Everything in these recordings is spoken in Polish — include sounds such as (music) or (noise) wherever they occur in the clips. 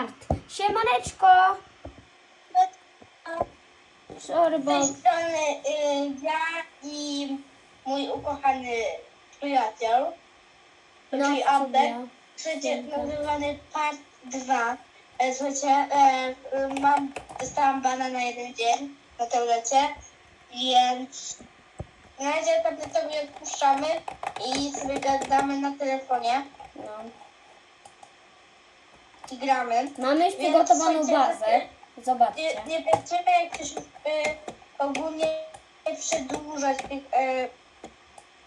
start. Siemaneczko. Sorry, Z bo... tej strony y, ja i mój ukochany przyjaciel, No, czyli słuchajcie, Dzięki. nagrywany part 2. E, Słuchajcie, e, y, mam, dostałam bana na jeden dzień na tablecie, więc na razie tabletowi odpuszczamy i sobie gadamy na telefonie. I gramy. Mamy już Więc przygotowaną bazę. Zobaczcie. Nie, nie będziemy jakoś y, ogólnie przedłużać tych y,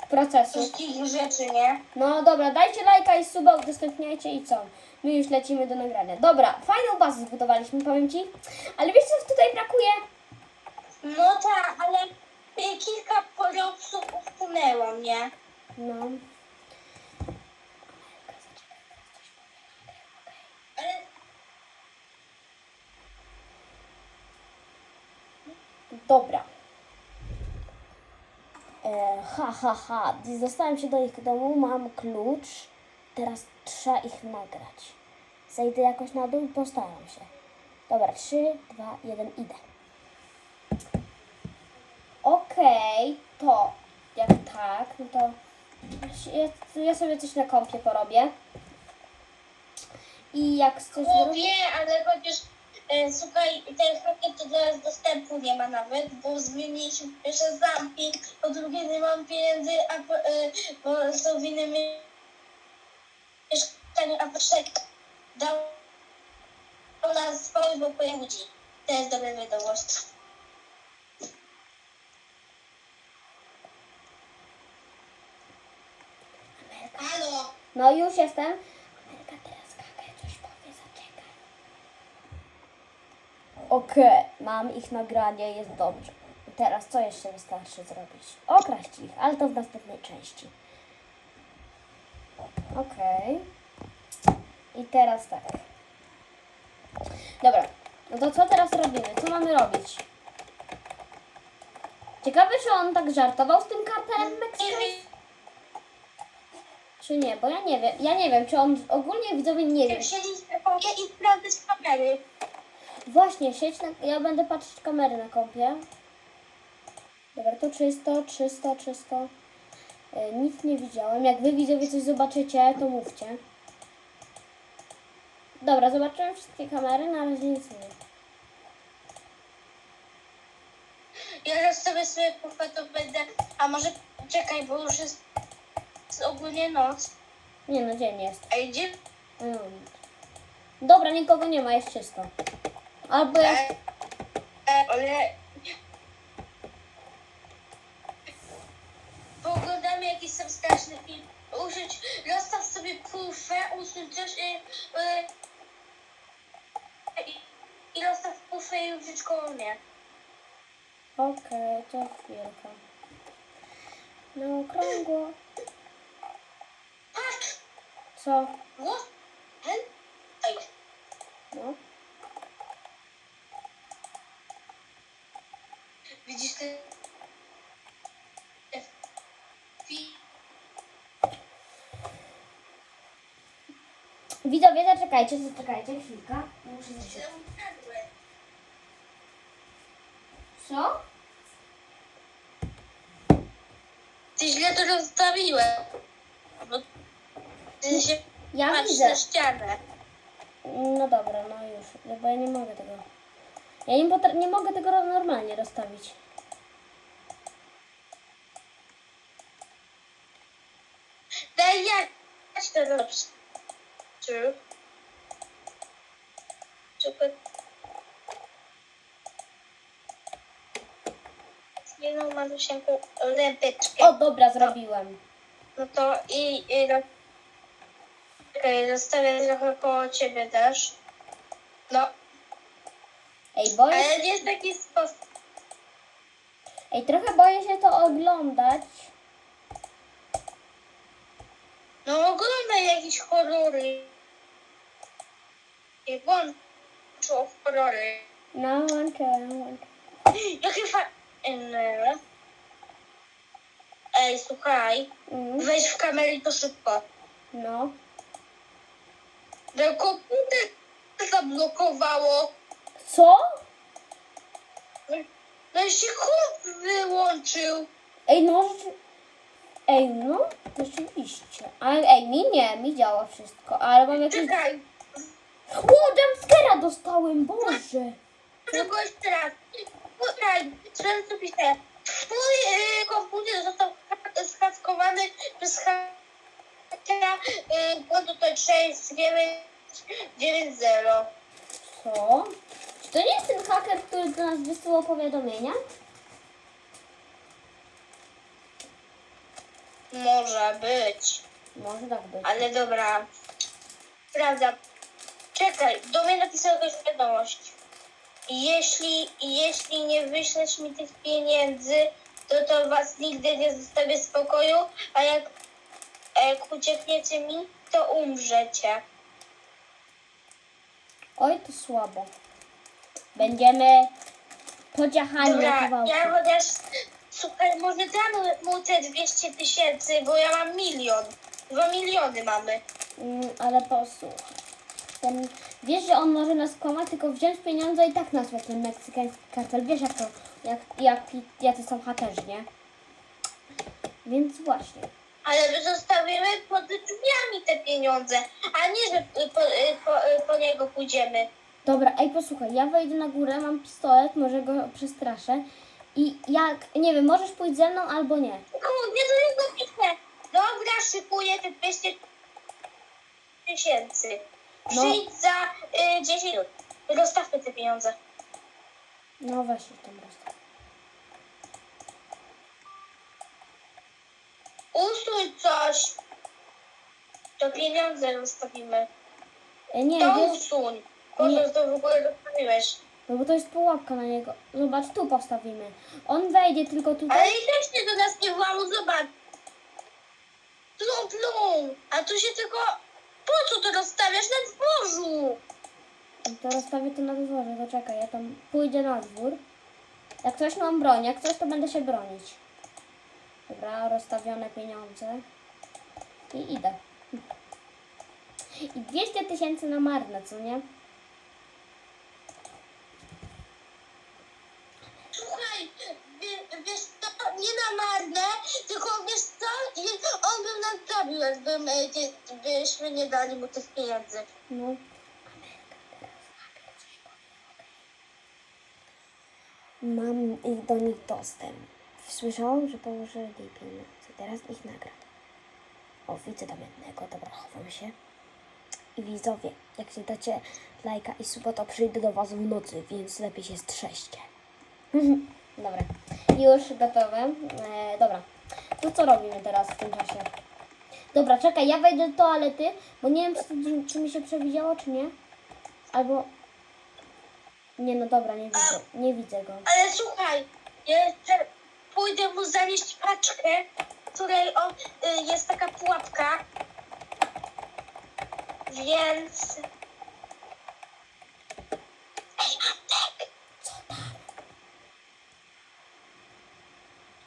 Procesu. wszystkich rzeczy, nie? No dobra, dajcie lajka i suba, udostępniajcie i co? My już lecimy do nagrania. Dobra, fajną bazę zbudowaliśmy, powiem Ci. Ale wiesz co tutaj brakuje? No tak, ale y, kilka porobców usunęłam, nie? No. Ale Dobra. E, ha, ha, ha. Dostałem się do ich domu, mam klucz. Teraz trzeba ich nagrać. Zejdę jakoś na dół i postaram się. Dobra, 3, 2, 1, idę. Okej, to jak tak, no to ja, ja sobie coś na kompie porobię. I jak coś mówię, ale chociaż y, słuchaj, ten pakiet to teraz dostępu nie ma nawet, bo zmieniliśmy pierwsze zamki, po drugie nie mam pieniędzy, a po, bo są w innym mieszkaniu, a po trzecie dał nas swoje, bo pojechudzi. To jest dobra wiadomość. Halo? No już jestem. Ameryka teraz kakę coś powie, zaczekaj. Okej, mam ich nagranie, jest dobrze. Teraz co jeszcze wystarczy zrobić? Okraść ich, ale to w następnej części. Okej. I teraz tak. Dobra, no to co teraz robimy? Co mamy robić? Ciekawe, czy on tak żartował z tym kartelem meksykańskim? Czy nie? Bo ja nie wiem. Ja nie wiem, czy on ogólnie widzowie nie na kompie i sprawdzać kamery. Właśnie, sieć na... Ja będę patrzeć kamery na kompie. Dobra, to czysto, czysto, czysto. E, nic nie widziałem. Jak wy widzowie coś zobaczycie, to mówcie. Dobra, zobaczyłem wszystkie kamery, na razie nic nie. Ja sobie sobie pufę to będę. A może czekaj, bo już jest, jest ogólnie noc. Nie no, dzień jest. Idzie? Mm. Dobra, nikogo nie ma, jest czysto. Albo. E, e, ale. Pooglądamy jakiś sam straszny film. Użyć, rozstaw sobie pufę, usuń coś i, e, i, i rozstaw pufę i użyć koło mnie. Okej, to chwilkę. Na okrągło. Patrz! Co? Ej, No. Ty? Widzowie, zaczekajcie, zaczekajcie chwilkę. Muszę zacząć. Co? Ty źle to rozstawiłem. Bo ty się Ja widzę. na ścianę. No dobra, no już. Bo ja nie mogę tego. Ja nie, nie mogę tego normalnie rozstawić. Daj jak to robisz. Czy? Czekaj. Jedną malusieńką lępeczkę. O, dobra, zrobiłem. No to i, i ro... Czekaj, zostawię trochę koło ciebie też. No, Ej, boję ale się, nie jest taki sposób. ej, trochę boję się to oglądać. No oglądaj jakieś horrory. I włączą horrory. No, łączę, łączę. Jakie fajne. Ej, słuchaj. Mm, Wejdź w kamerę i to szybko. no. Do komputer zablokowało. Co? No i się chłop wyłączył. Ej, no. Ej, no, rzeczywiście. Ale ej, mi nie, mi działa wszystko, ale mam jakieś... Czekaj, O, jumpscare'a dostałem, Boże! tego jeszcze raz. Czekaj, trzeba to pisze. Twój y, komputer został ha- schaskowany przez hakera y, kodu to 6990. Co? Czy to nie jest ten haker, który do nas wysyłał powiadomienia? Może być. Może tak być. Ale dobra. Sprawdzam. Czekaj, do mnie napisał jakąś wiadomość. Jeśli, jeśli nie wyślesz mi tych pieniędzy, to to was nigdy nie zostawię spokoju, a jak, a jak uciekniecie mi, to umrzecie. Oj, to słabo. Będziemy podziachani na Dobra, kawałki. ja chociaż, słuchaj, może dam mu te 200 tysięcy, bo ja mam milion. Dwa miliony mamy. Mm, ale posłuchaj. Ten, wiesz, że on może nas kłamać, tylko wziąć pieniądze i tak nazwać ten meksykański kartel. Wiesz, jak to, jak, jak, jacy są hakerzy, nie? Więc właśnie. Ale my zostawimy pod drzwiami te pieniądze, a nie, że po, po, po niego pójdziemy. Dobra, ej, posłuchaj, ja wejdę na górę, mam pistolet, może go przestraszę. I jak, nie wiem, możesz pójść ze mną albo nie. Kurde, do niego piszę. Dobra, szykuję te 200 tysięcy. No. Przyjdź za y, 10 minut. Rozstawmy te pieniądze. No właśnie, tam rozstaw. Usuń coś. To pieniądze rozstawimy. E, nie, To wiesz, usuń. Po Nie. co to w ogóle rozstawiłeś? No bo to jest pułapka na niego. Zobacz, tu postawimy. On wejdzie tylko tutaj. Ale i też się do nas nie włamu, zobacz. Plum, plum. A tu się tylko... Po co to rozstawiasz na dworzu? To rozstawię to na dworze, to czekaj, ja tam pójdę na dwór. Jak coś mam broń, jak coś to będę się bronić. Dobra, rozstawione pieniądze. I idę. I 200 tysięcy na marne, co nie? Słuchaj, wie, wiesz co, nie na marne, tylko wiesz co, I on by nas zabił, jakbym, e, nie- byśmy dali mu tych pieniędzy. No. Mam ich do nich dostęp. Słyszałam, że położyli pieniądze. Teraz ich nagram. O, widzę tam jednego. Dobra, chowam się. I widzowie, jak nie dacie lajka i suba, to przyjdę do was w nocy, więc lepiej się strzeźcie. (laughs) dobra, już gotowe. E, dobra, to co robimy teraz w tym czasie? Dobra, czekaj, ja wejdę do toalety, bo nie wiem, czy, czy mi się przewidziało, czy nie. Albo... Nie, no dobra, nie widzę, nie widzę go. Ale słuchaj, jeszcze pójdę mu zanieść paczkę, w której on, y, jest taka pułapka, więc... Ej, Antek! Co tam?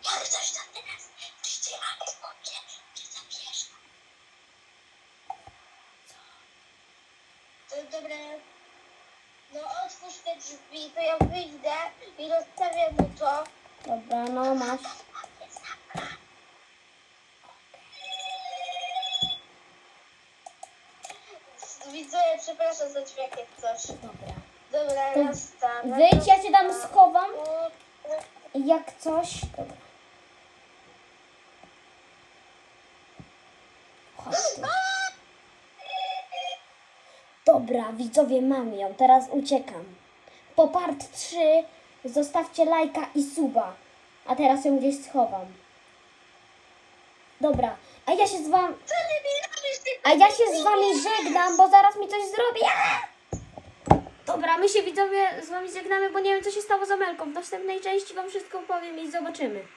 Jak coś tam teraz przyjdzie Antek po mnie, cię zabierze. Co? To dobra. No otwórz te drzwi, to ja wyjdę i rozstawię mu to. Dobra, no masz. Widzę, przepraszam za dźwięk jak coś. Dobra. Dobra, raz tam. Wyjdź, ja cię tam schowam. Jak coś... Dobra. Chodź tu. Dobra, widzowie, mam ją. Teraz uciekam. Po part 3 zostawcie lajka i suba. A teraz ją gdzieś schowam. Dobra, a ja się z wami... A ja się z wami żegnam, bo zaraz mi coś zrobi. Dobra, my się widzowie z wami żegnamy, bo nie wiem co się stało z Amelką. W następnej części wam wszystko powiem i zobaczymy.